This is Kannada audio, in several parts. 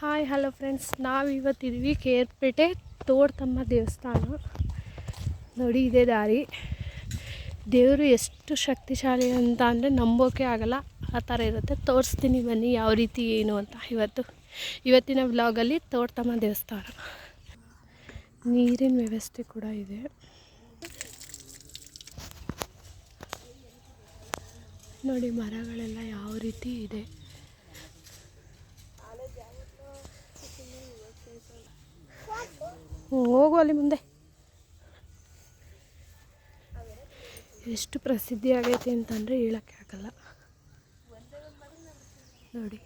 ಹಾಯ್ ಹಲೋ ಫ್ರೆಂಡ್ಸ್ ನಾವು ಇವತ್ತಿದ್ವಿ ಕೇರ್ಪೇಟೆ ತೋಡ್ತಮ್ಮ ದೇವಸ್ಥಾನ. ನೋಡಿ ಇದೇ ದಾರಿ. ದೇವರು ಎಷ್ಟು ಶಕ್ತಿಶಾಲಿ ಅಂತ ಅಂದರೆ ನಂಬೋಕೆ ಆಗಲ್ಲ. ಆ ಥರ ಇರುತ್ತೆ. ತೋರಿಸ್ತೀನಿ ಬನ್ನಿ ಯಾವ ರೀತಿ ಏನು ಅಂತ ಇವತ್ತು. ಇವತ್ತಿನ ವ್ಲಾಗಲ್ಲಿ ತೋಡ್ತಮ್ಮ ದೇವಸ್ಥಾನ. ನೀರಿನ ವ್ಯವಸ್ಥೆ ಕೂಡ ಇದೆ. ನೋಡಿ ಮರಗಳೆಲ್ಲ ಯಾವ ರೀತಿ ಇದೆ. ಹೋಗು ಅಲ್ಲಿ ಮುಂದೆ. ಎಷ್ಟು ಪ್ರಸಿದ್ಧಿ ಆಗೈತೆ ಅಂತಂದರೆ ಹೇಳೋಕ್ಕೆ ಆಗಲ್ಲ. ನೋಡಿ,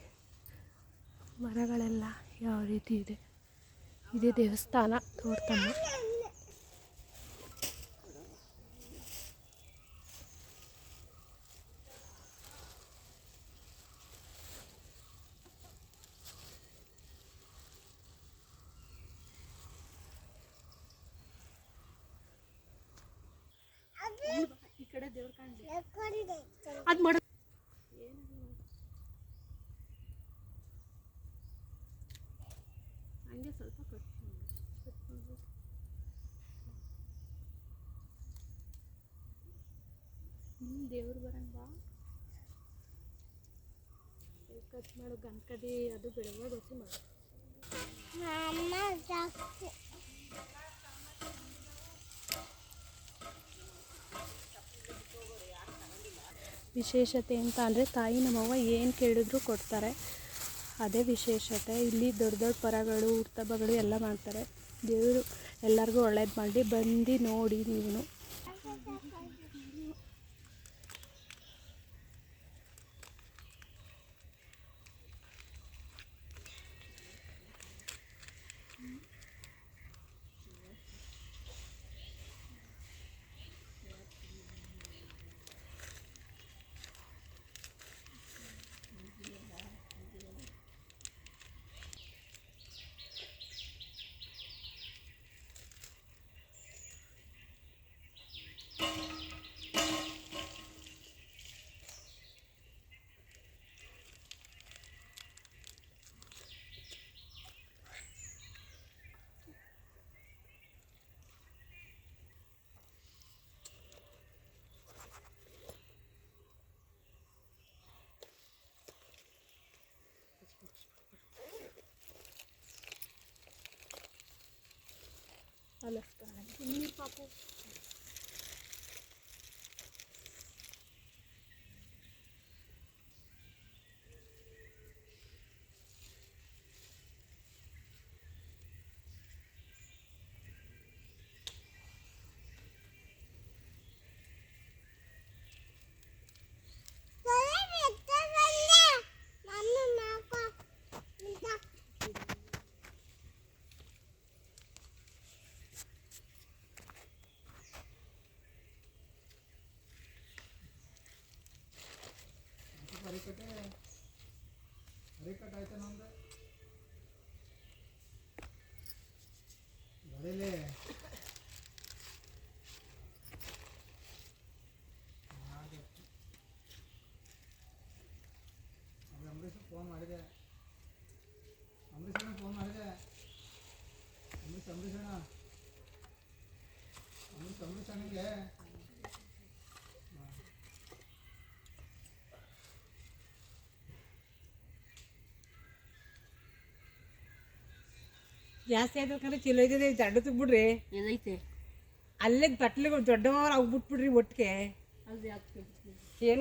ಮರಗಳೆಲ್ಲ ಯಾವ ರೀತಿ ಇದೆ. ಇದೇ ದೇವಸ್ಥಾನ ತೋಡ್ತಮ್ಮ ಕಡೆ ದೇವ್ರ ಕಾಣಲಿ. ಅದು ಮಾಡ. ಹಂಗೆ ಸ್ವಲ್ಪ ಹ್ಞೂ ದೇವ್ರು ಬರಂಗ ಕಟ್ ಮಾಡು ಗಂಟಕಡಿ ಅದು ಬೆಳಗ್ಗೆ ಗೊತ್ತಿ ಮಾಡು. ವಿಶೇಷತೆ ಅಂತ ಅಂದರೆ ತಾಯಿ ನಮ್ಮವ್ವ ಏನು ಕೇಳಿದ್ರು ಕೊಡ್ತಾರೆ. ಅದೇ ವಿಶೇಷತೆ. ಇಲ್ಲಿ ದೊಡ್ಡ ದೊಡ್ಡ ಪರಗಳು ಉತ್ತಬಗಳು ಎಲ್ಲ ಮಾಡ್ತಾರೆ. ದೇವರು ಎಲ್ಲರಿಗೂ ಒಳ್ಳೇದು ಮಾಡಿ ಬಂದು ನೋಡಿ ನೀವು ألفت على ಅಂಬರೀಷ್ ಫೋನ್ ಮಾಡಿದೆ ಅಂಬರೀಷ್ ಫೋನ್ ಮಾಡಿದೆ ಅಂಬರೀಷ್ ಅಂಬರೀಷ್ ಅಣ್ಣ ಅಂಬರೀಷ್ ಅಂಬರೀಷ್ ಅಣ್ಣಗೆ ಜಾಸ್ತಿ ಕರೆ ಚಲೋ ಇದೆ ಜಡ್ಡು ತುಂಬಿಡ್ರಿ ಏನೈತೆ? ಅಲ್ಲೇ ಬಟ್ಲಿಗಳು ದೊಡ್ಡವರು ಅವು ಬಿಟ್ಬಿಡ್ರಿ ಒಟ್ಟಿಗೆ ಏನು